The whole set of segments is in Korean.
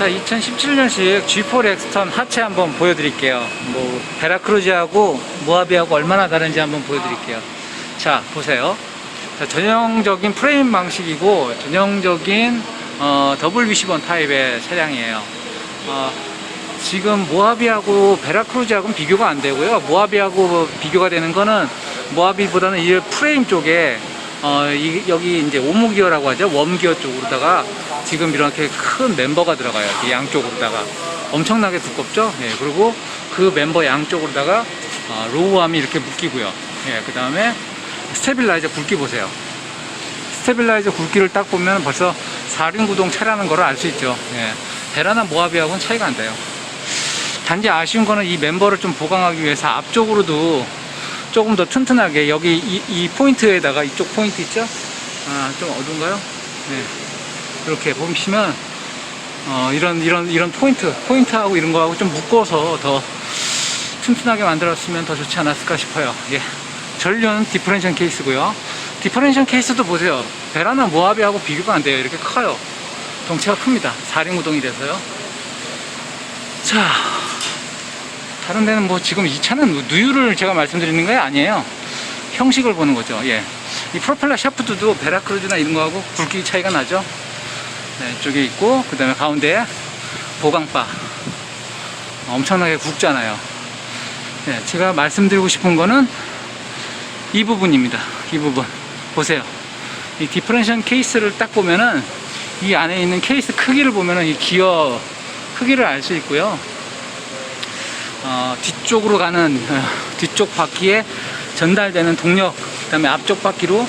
자, 2017년식 G4 렉스턴 하체 한번 보여드릴게요. 뭐, 베라크루즈하고 모하비하고 얼마나 다른지 한번 보여드릴게요. 자, 보세요. 자, 전형적인 프레임 방식이고, 전형적인, 어, 더블 위시번 타입의 차량이에요. 어, 지금 모하비하고 베라크루즈하고는 비교가 안 되고요. 모하비하고 비교가 되는 거는 모하비보다는 이 프레임 쪽에 어, 이- 여기 이제 오무기어라고 하죠. 웜기어 쪽으로다가 지금 이렇게 큰 멤버가 들어가요. 양쪽으로다가 엄청나게 두껍죠. 예, 그리고 그 멤버 양쪽으로다가 어, 로우암이 이렇게 묶이고요. 예, 그 다음에 스테빌라이저 굵기 보세요. 스테빌라이저 굵기를 딱 보면 벌써 4륜 구동 차라는 걸 알 수 있죠. 예, 베라나 모하비하고는 차이가 안 나요. 단지 아쉬운 거는 이 멤버를 좀 보강하기 위해서 앞쪽으로도 조금 더 튼튼하게 여기 이, 이 포인트에다가 이쪽 포인트 있죠? 아, 좀 어두운가요? 네. 이렇게 보시면 어, 이런 이런 이런 포인트 포인트하고 이런 거하고 좀 묶어서 더 튼튼하게 만들었으면 더 좋지 않았을까 싶어요. 예. 전륜 디퍼렌션 케이스고요. 디퍼렌션 케이스도 보세요. 베라나 모하비하고 비교가 안 돼요. 이렇게 커요. 덩치가 큽니다. 4륜 구동이 돼서요. 자, 다른 데는 뭐 지금 이 차는 뭐 누유를 제가 말씀드리는 게 아니에요. 형식을 보는 거죠. 예. 이 프로펠러 샤프트도 베라크루즈나 이런 거하고 굵기 차이가 나죠. 네, 이쪽에 있고, 그 다음에 가운데 보강바. 엄청나게 굵잖아요. 예, 제가 말씀드리고 싶은 거는 이 부분입니다. 이 부분. 보세요. 이 디퍼렌션 케이스를 딱 보면은 이 안에 있는 케이스 크기를 보면은 이 기어 크기를 알 수 있고요. 어, 뒤쪽으로 가는 어, 뒤쪽 바퀴에 전달되는 동력, 그 다음에 앞쪽 바퀴로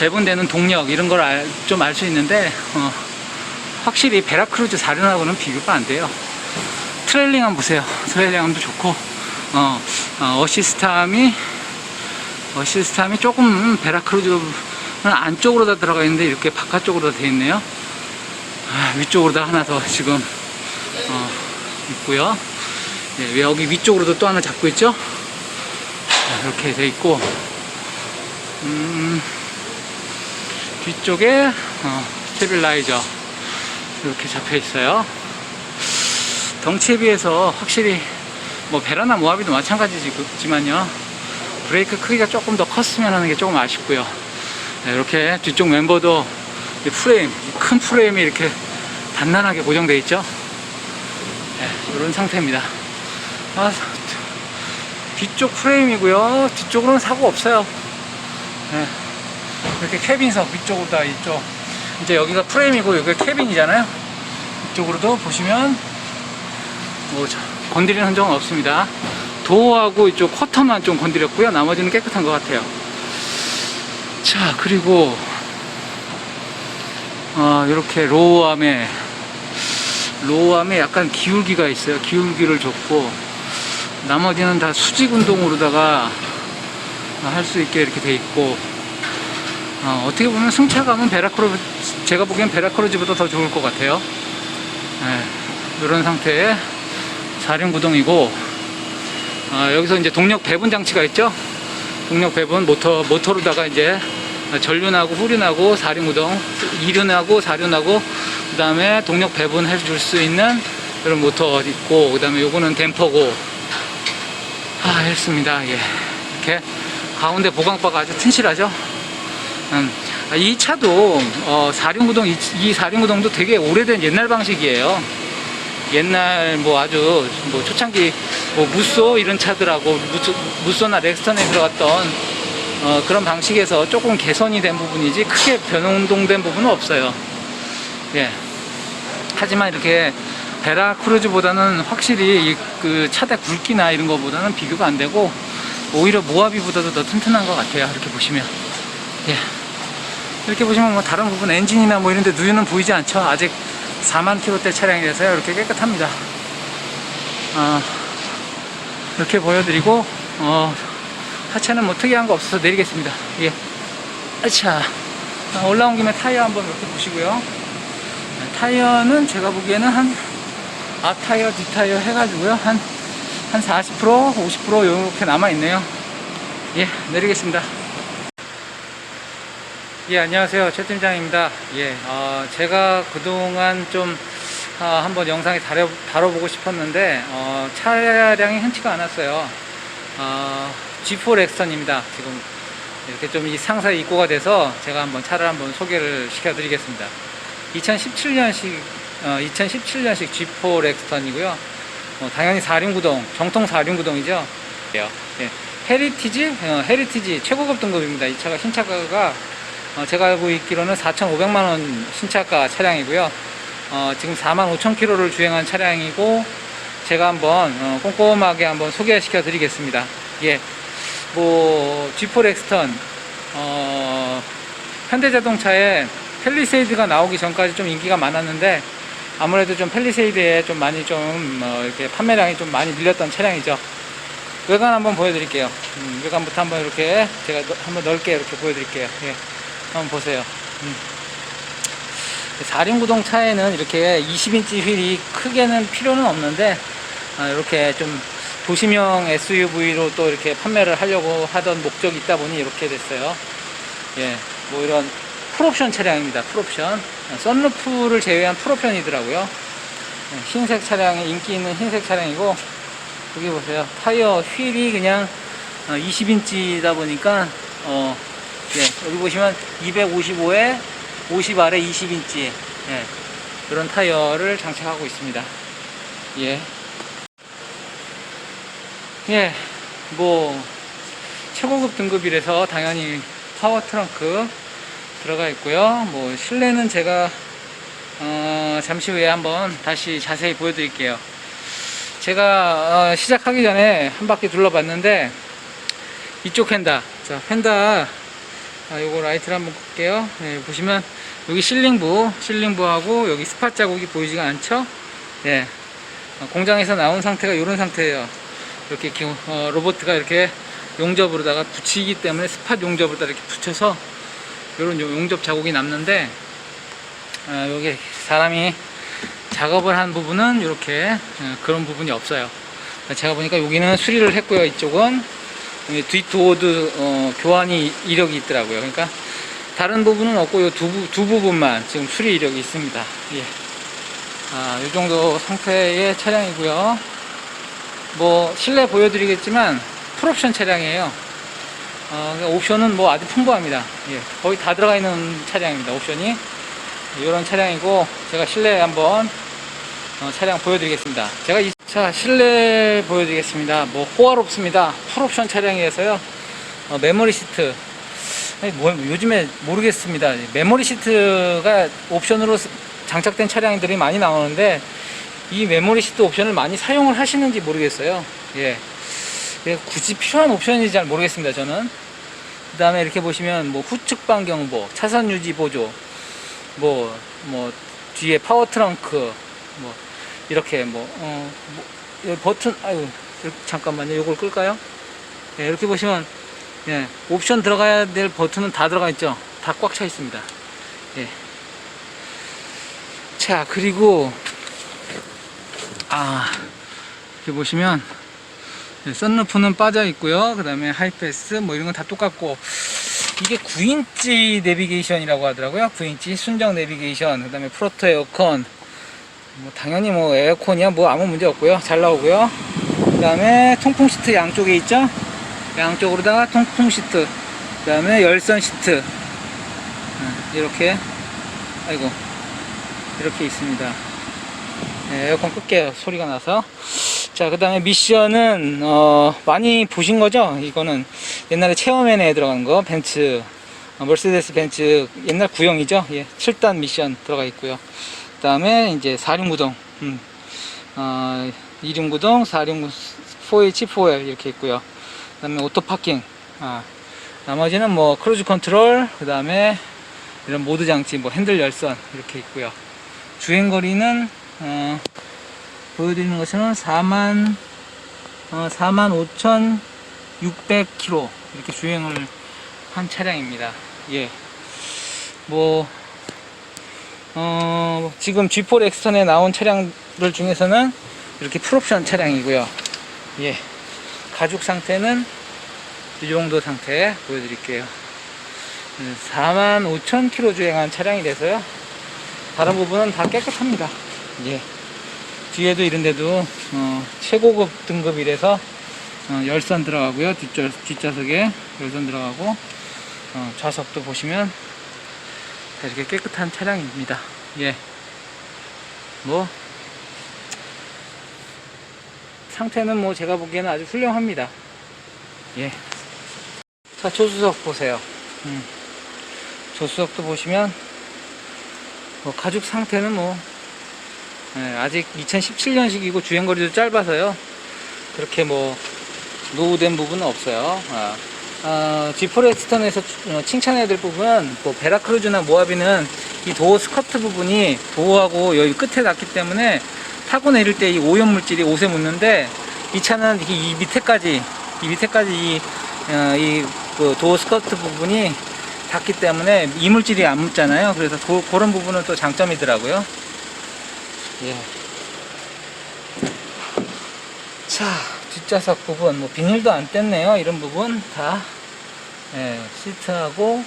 배분되는 동력 이런 걸 좀 알 수 있는데 어, 확실히 베라크루즈 4륜하고는 비교가 안 돼요. 트레일링함 보세요. 트레일링함도 좋고 어, 어, 어시스트함이 어시스트함이 조금 베라크루즈는 안쪽으로 다 들어가 있는데 이렇게 바깥쪽으로 다 돼 있네요. 아, 위쪽으로 다 하나 더 지금 어, 있고요. 예, 여기 위쪽으로도 또 하나 잡고 있죠? 자, 이렇게 돼 있고, 음, 뒤쪽에, 어, 스테빌라이저. 이렇게 잡혀 있어요. 덩치에 비해서 확실히, 뭐, 베라나 모하비도 마찬가지지만요. 브레이크 크기가 조금 더 컸으면 하는 게 조금 아쉽고요. 네, 이렇게 뒤쪽 멤버도 이 프레임, 이큰 프레임이 이렇게 단단하게 고정되어 있죠? 네, 이런 상태입니다. 아, 뒤쪽 프레임이고요. 뒤쪽으로는 사고 없어요. 네, 이렇게 캐빈석 위쪽으로 다 이쪽. 이제 여기가 프레임이고 여기가 캐빈이잖아요. 이쪽으로도 보시면 뭐 저- 건드리는 흔적은 없습니다. 도어하고 이쪽 쿼터만 좀 건드렸고요. 나머지는 깨끗한 것 같아요. 자, 그리고 어, 이렇게 로우암에 로우암에 약간 기울기가 있어요. 기울기를 줬고 나머지는 다 수직 운동으로다가 할 수 있게 이렇게 돼 있고 어, 떻게 보면 승차감은 베라크로 제가 보기엔 베라크로즈보다 더 좋을 것 같아요. 네, 이런 상태의 4륜 구동이고 어, 여기서 이제 동력 배분 장치가 있죠. 동력 배분 모터 모터로다가 이제 전륜하고 후륜하고 4륜 구동, 2륜하고 4륜하고 그 다음에 동력 배분해 줄 수 있는 이런 모터 있고 그 다음에 요거는 댐퍼고 아 했습니다. 예. 이렇게 가운데 보강바가 아주 튼실하죠. 음, 아, 이 차도 어, 4륜 구동 이, 이 4륜 구동도 되게 오래된 옛날 방식이에요. 옛날 뭐 아주 뭐 초창기 뭐 무쏘 이런 차들하고 무쏘, 무쏘 나 렉스턴에 들어갔던 어, 그런 방식에서 조금 개선이 된 부분이지 크게 변동된 부분은 없어요. 예. 하지만 이렇게 베라 크루즈보다는 확실히 이그 차대 굵기나 이런 거보다는 비교가 안 되고 오히려 모하비보다도 더 튼튼한 것 같아요. 이렇게 보시면. 예. 이렇게 보시면 뭐 다른 부분 엔진이나 뭐 이런 데 누유는 보이지 않죠. 아직 4만 킬로대 차량이라서요. 이렇게 깨끗합니다. 아, 이렇게 보여드리고, 어, 하체는 뭐 특이한 거 없어서 내리겠습니다. 예. 아차. 아, 올라온 김에 타이어 한번 이렇게 보시고요. 네, 타이어는 제가 보기에는 한, 앞 타이어, 뒷 타이어 해가지고요. 한, 한 40%, 50% 이렇게 남아있네요. 예, 내리겠습니다. 예, 안녕하세요. 최 팀장입니다. 예, 어, 제가 그동안 좀 아, 한번 영상에 다뤄, 다뤄보고 싶었는데 어, 차량이 흔치가 않았어요. 어, G4 엑스턴입니다. 지금 이렇게 좀 이 상사에 입고가 돼서 제가 한번 차를 한번 소개를 시켜드리겠습니다. 2017년식 2017년식 G4 엑스턴이고요. 어, 당연히 4륜구동, 정통 4륜구동이죠. 예. 헤리티지, 어, 헤리티지 최고급 등급입니다. 이 차가 신차가가 어, 제가 알고 있기로는 4,500만 원 신차가 차량이고요. 어, 지금 4만 5천 킬로를 주행한 차량이고 제가 한번 어, 꼼꼼하게 한번 소개시켜 드리겠습니다. 예, 뭐 G4 엑스턴 어, 현대자동차에 펠리세이드가 나오기 전까지 좀 인기가 많았는데 아무래도 좀 펠리세이드에 좀 많이 좀 어, 이렇게 판매량이 좀 많이 밀렸던 차량이죠. 외관 한번 보여드릴게요. 음, 외관부터 한번 이렇게 제가 너- 한번 넓게 이렇게 보여드릴게요. 예, 한번 보세요. 음. 4륜구동 차에는 이렇게 20인치 휠이 크게는 필요는 없는데 아, 이렇게 좀 도심형 SUV로 또 이렇게 판매를 하려고 하던 목적이 있다 보니 이렇게 됐어요. 예, 뭐 이런 풀옵션 차량입니다. 풀옵션. 아, 썬루프를 제외한 풀옵션이더라고요. 예, 흰색 차량에 인기 있는 흰색 차량이고 여기 보세요. 타이어 휠이 그냥 20인치다 보니까 어, 예, 여기 보시면 255에 50 아래 20인치 예, 이런 타이어를 장착하고 있습니다. 예. 예, 뭐 최고급 등급이라서 당연히 파워 트렁크 들어가 있고요. 뭐 실내는 제가 어, 잠시 후에 한번 다시 자세히 보여드릴게요. 제가 어, 시작하기 전에 한 바퀴 둘러봤는데 이쪽 펜다, 자 펜다 아, 요거 라이트를 한번 끌게요. 예, 보시면 여기 실링부, 실링부하고 여기 스팟 자국이 보이지가 않죠? 예. 어, 공장에서 나온 상태가 이런 상태예요. 이렇게 기- 어, 로보트가 이렇게 용접으로다가 붙이기 때문에 스팟 용접으로다 이렇게 붙여서 이런 용접 자국이 남는데 아, 여기 사람이 작업을 한 부분은 이렇게 어, 그런 부분이 없어요. 제가 보니까 여기는 수리를 했고요. 이쪽은 뒷도어도 어, 교환이 이력이 있더라고요. 그러니까 다른 부분은 없고 이 두, 부- 두 부분만 지금 수리 이력이 있습니다. 예. 아, 이 정도 상태의 차량이고요. 뭐 실내 보여드리겠지만 풀옵션 차량이에요. 어, 그러니까 옵션은 뭐 아주 풍부합니다. 예, 거의 다 들어가 있는 차량입니다. 옵션이 이런 차량이고 제가 실내 한번 어, 차량 보여드리겠습니다. 제가 이 차 실내 보여드리겠습니다. 뭐 호화롭습니다. 풀옵션 차량이어서요. 어, 메모리 시트 아니, 뭐, 요즘에 모르겠습니다. 메모리 시트가 옵션으로 쓰- 장착된 차량들이 많이 나오는데 이 메모리 시트 옵션을 많이 사용을 하시는지 모르겠어요. 예. 예, 굳이 필요한 옵션인지 잘 모르겠습니다. 저는. 그 다음에 이렇게 보시면 뭐 후측 반경보, 차선 유지 보조, 뭐, 뭐, 뒤에 파워 트렁크, 뭐, 이렇게 뭐, 어, 뭐, 버튼, 아유, 잠깐만요. 요걸 끌까요? 예, 이렇게 보시면, 예, 옵션 들어가야 될 버튼은 다 들어가 있죠. 다 꽉 차 있습니다. 예. 자, 그리고, 아, 이렇게 보시면, 네, 썬루프는 빠져 있고요. 그 다음에 하이패스 뭐 이런 건 다 똑같고 이게 9인치 내비게이션이라고 하더라고요. 9인치 순정 내비게이션. 그 다음에 프로토 에어컨. 뭐 당연히 뭐 에어컨이야 뭐 아무 문제 없고요. 잘 나오고요. 그 다음에 통풍 시트 양쪽에 있죠. 양쪽으로다가 통풍 시트. 그 다음에 열선 시트. 어, 이렇게 아이고 이렇게 있습니다. 네, 에어컨 끌게요. 소리가 나서. 자, 그 다음에 미션은, 어, 많이 보신 거죠? 이거는 옛날에 체험엔에 들어간 거, 벤츠, 어, 머세데스 벤츠 옛날 구형이죠? 예, 7단 미션 들어가 있고요. 그 다음에 이제 4륜구동, 음, 어, 2륜구동, 4륜, 4H, 4L 이렇게 있고요. 그 다음에 오토파킹, 아, 나머지는 뭐 크루즈 컨트롤, 그 다음에 이런 모드 장치, 뭐 핸들 열선 이렇게 있고요. 주행 거리는, 어, 보여드리는 것은 4만 어, 4만 5,600km 이렇게 주행을 한 차량입니다. 예. 뭐 어, 지금 G4 엑스턴에 나온 차량들 중에서는 이렇게 풀옵션 차량이고요. 예. 가죽 상태는 이 정도 상태 보여드릴게요. 4만 5천 km 주행한 차량이 돼서요. 다른 부분은 다 깨끗합니다. 예. 뒤에도 이런데도 어, 최고급 등급이라서 어, 열선 들어가고요. 뒷좌, 뒷좌석에 열선 들어가고 어, 좌석도 보시면 다 이렇게 깨끗한 차량입니다. 예. 뭐 상태는 뭐 제가 보기에는 아주 훌륭합니다. 예. 자, 조수석 보세요. 음. 조수석도 보시면 뭐 가죽 상태는 뭐 예, 아직 2017년식이고 주행거리도 짧아서요. 그렇게 뭐 노후된 부분은 없어요. 아, 아, 지포레스턴에서 칭찬해야 될 부분은 뭐 베라크루즈나 모하비는 이 도어 스커트 부분이 도어하고 여기 끝에 닿기 때문에 타고 내릴 때 이 오염 물질이 옷에 묻는데 이 차는 이, 이 밑에까지 이 밑에까지 이, 어, 이 그 도어 스커트 부분이 닿기 때문에 이물질이 안 묻잖아요. 그래서 그, 그런 부분은 또 장점이더라고요. 예. 자, 뒷좌석 부분, 뭐 비닐도 안 뗐네요. 이런 부분 다 예, 시트하고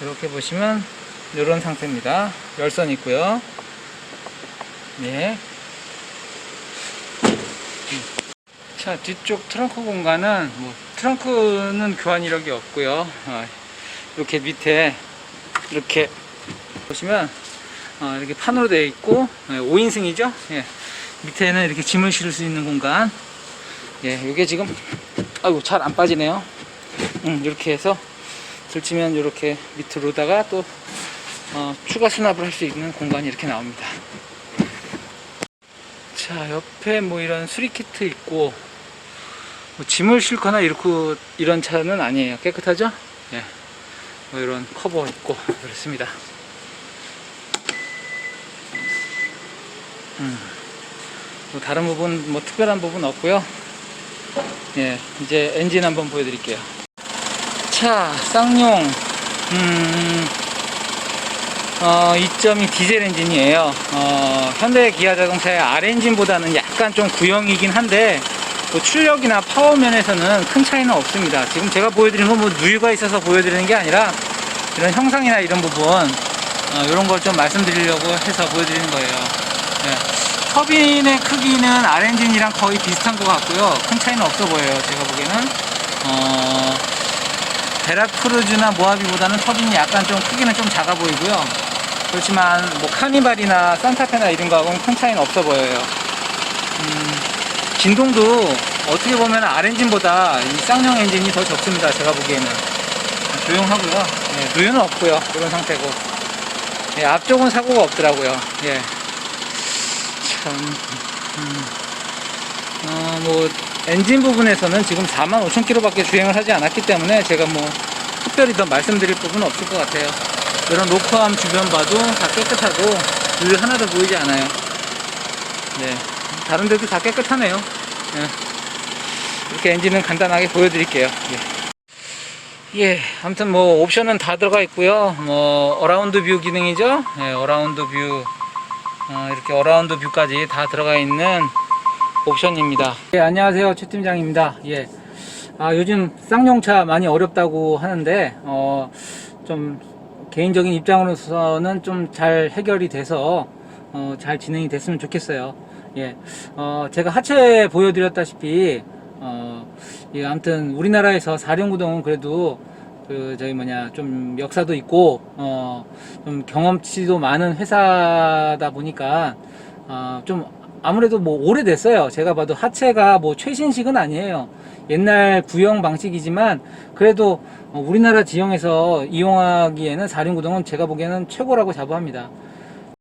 이렇게 보시면 이런 상태입니다. 열선 있고요. 예. 자, 뒤쪽 트렁크 공간은 뭐 트렁크는 교환 이력이 없고요. 어, 이렇게 밑에 이렇게 보시면 어, 이렇게 판으로 되어 있고 예, 5인승이죠. 예. 밑에는 이렇게 짐을 실을 수 있는 공간. 예, 이게 지금 아이고 잘 안 빠지네요. 음, 이렇게 해서 들치면 이렇게 밑으로다가 또 어, 추가 수납을 할 수 있는 공간이 이렇게 나옵니다. 자, 옆에 뭐 이런 수리 키트 있고 뭐 짐을 싣거나 이렇고 이런 차는 아니에요. 깨끗하죠? 예. 뭐 이런 커버 있고 그렇습니다. 음. 뭐 다른 부분 뭐 특별한 부분 없고요. 예, 이제 엔진 한번 보여드릴게요. 차 쌍용 음, 어, 2.2 디젤 엔진이에요. 어, 현대 기아 자동차의 R 엔진보다는 약간 좀 구형이긴 한데 뭐 출력이나 파워 면에서는 큰 차이는 없습니다. 지금 제가 보여드리는 건뭐 누유가 있어서 보여드리는 게 아니라 이런 형상이나 이런 부분 어, 이런 걸 좀 말씀드리려고 해서 보여드리는 거예요. 예. 터빈의 크기는 R 엔진이랑 거의 비슷한 것 같고요. 큰 차이는 없어 보여요. 제가 보기에는 어, 베라크루즈나 모하비보다는 터빈이 약간 좀 크기는 좀 작아 보이고요. 그렇지만 뭐 카니발이나 산타페나 이런 거하고는 큰 차이는 없어 보여요. 음, 진동도 어떻게 보면 R 엔진보다 이 쌍용 엔진이 더 적습니다. 제가 보기에는 조용하고요. 예, 누유는 없고요. 이런 상태고 예, 앞쪽은 사고가 없더라고요. 예. 참, 음, 어, 뭐, 엔진 부분에서는 지금 45,000km밖에 주행을 하지 않았기 때문에 제가 뭐, 특별히 더 말씀드릴 부분은 없을 것 같아요. 이런 로커암 주변 봐도 다 깨끗하고, 물 하나도 보이지 않아요. 네. 다른 데도 다 깨끗하네요. 예. 이렇게 엔진은 간단하게 보여드릴게요. 예. 예, 아무튼 뭐 옵션은 다 들어가 있고요. 뭐 어라운드 뷰 기능이죠. 예, 어라운드 뷰 어, 이렇게 어라운드 뷰까지 다 들어가 있는 옵션입니다. 예, 안녕하세요. 최 팀장입니다. 예. 아, 요즘 쌍용차 많이 어렵다고 하는데, 어, 좀 개인적인 입장으로서는 좀 잘 해결이 돼서, 어, 잘 진행이 됐으면 좋겠어요. 예. 어, 제가 하체 보여드렸다시피, 어, 예, 아무튼 우리나라에서 사륜구동은 그래도 그 저기 뭐냐 좀 역사도 있고 어 좀 경험치도 많은 회사다 보니까 어좀 아무래도 뭐 오래됐어요. 제가 봐도 하체가 뭐 최신식은 아니에요. 옛날 구형 방식이지만 그래도 어, 우리나라 지형에서 이용하기에는 사륜구동은 제가 보기에는 최고라고 자부합니다.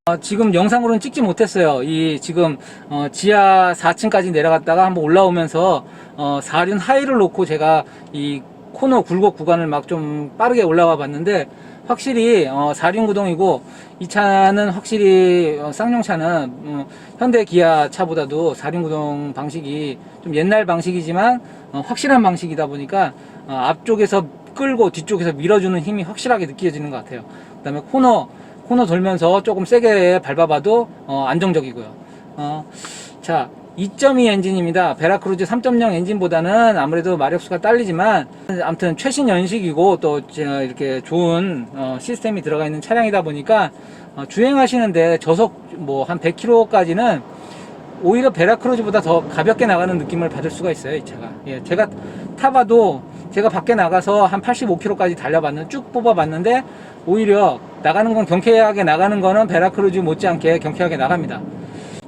어, 지금 영상으로는 찍지 못했어요. 이 지금 어, 지하 4층까지 내려갔다가 한번 올라오면서 어, 사륜 하이를 놓고 제가 이 코너 굴곡 구간을 막 좀 빠르게 올라와 봤는데 확실히 어, 사륜 구동이고 이 차는 확실히 어, 쌍용차는 어, 현대 기아 차보다도 사륜 구동 방식이 좀 옛날 방식이지만 어, 확실한 방식이다 보니까 어, 앞쪽에서 끌고 뒤쪽에서 밀어주는 힘이 확실하게 느껴지는 것 같아요. 그 다음에 코너 코너 돌면서 조금 세게 밟아봐도 어, 안정적이고요. 어, 자 2.2 엔진입니다. 베라크루즈 3.0 엔진보다는 아무래도 마력수가 딸리지만 아무튼 최신 연식이고 또저 이렇게 좋은 어, 시스템이 들어가 있는 차량이다 보니까 어, 주행하시는데 저속 뭐 한 100km까지는 오히려 베라크루즈보다 더 가볍게 나가는 느낌을 받을 수가 있어요, 이 차가. 예, 제가 타봐도 제가 밖에 나가서 한 85km까지 달려봤는 쭉 뽑아봤는데 오히려 나가는 건 경쾌하게 나가는 거는 베라크루즈 못지않게 경쾌하게 나갑니다.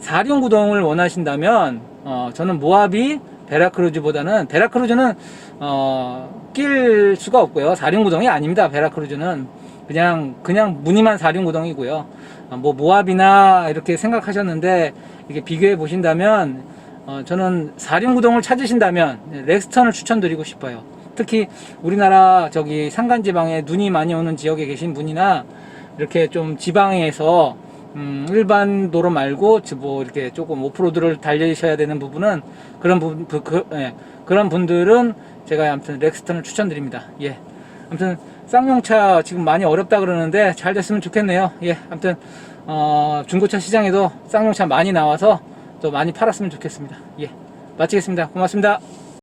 4륜 구동을 원하신다면 어, 저는 모하비 베라크루즈보다는 베라크루즈는 어, 낄 수가 없고요. 4륜 구동이 아닙니다. 베라크루즈는 그냥 그냥 무늬만 4륜 구동이고요. 어, 뭐 모하비나 이렇게 생각하셨는데 이게 비교해 보신다면 어, 저는 4륜 구동을 찾으신다면 렉스턴을 추천드리고 싶어요. 특히 우리나라 저기 산간 지방에 눈이 많이 오는 지역에 계신 분이나 이렇게 좀 지방에서 음, 일반 도로 말고 저뭐 이렇게 조금 오프로드를 달리셔야 되는 부분은 그런 부분 그, 그, 예, 그런 분들은 제가 아무튼 렉스턴을 추천드립니다. 예. 아무튼 쌍용차 지금 많이 어렵다 그러는데 잘 됐으면 좋겠네요. 예. 아무튼 어, 중고차 시장에도 쌍용차 많이 나와서 또 많이 팔았으면 좋겠습니다. 예. 마치겠습니다. 고맙습니다.